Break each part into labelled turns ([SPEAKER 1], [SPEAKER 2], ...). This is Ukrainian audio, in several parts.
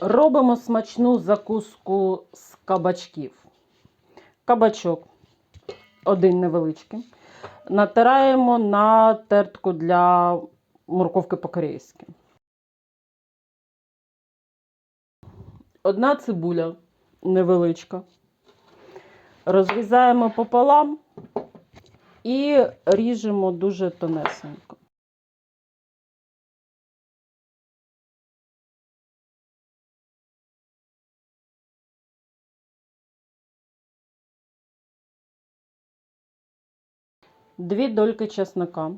[SPEAKER 1] Робимо смачну закуску з кабачків. Кабачок один невеличкий. Натираємо на тертку для морковки по-корейськи. Одна цибуля невеличка. Розрізаємо пополам і ріжемо дуже тонесенько. Дві дольки чеснока.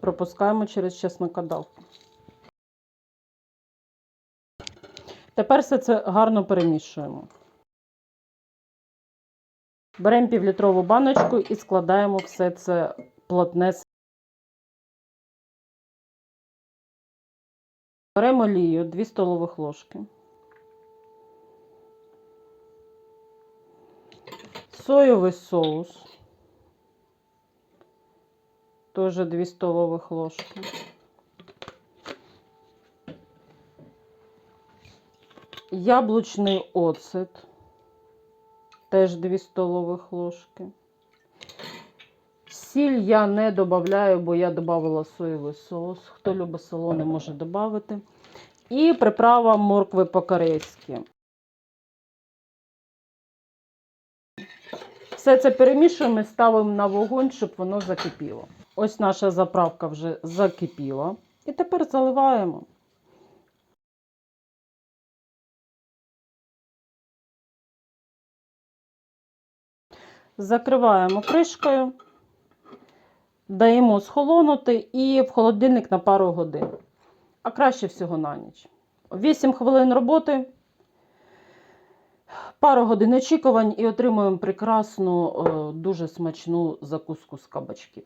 [SPEAKER 1] Пропускаємо через чеснокодавку. Тепер все це гарно перемішуємо. Беремо півлітрову баночку і складаємо все це плотне. Беремо олію 2 столових ложки. Соєвий соус. Теж 2 столових ложки. Яблучний оцет. Теж 2 столових ложки. Сіль я не додаю, бо я додавала соєвий соус. Хто любить солоне, може додати. І приправа моркви по-корейськи. Все це перемішуємо і ставимо на вогонь, щоб воно закипіло. Ось наша заправка вже закипіла. І тепер заливаємо. Закриваємо кришкою, даємо схолонути і в холодильник на пару годин. А краще всього на ніч. 8 хвилин роботи, пару годин очікувань і отримуємо прекрасну, е, дуже смачну закуску з кабачків.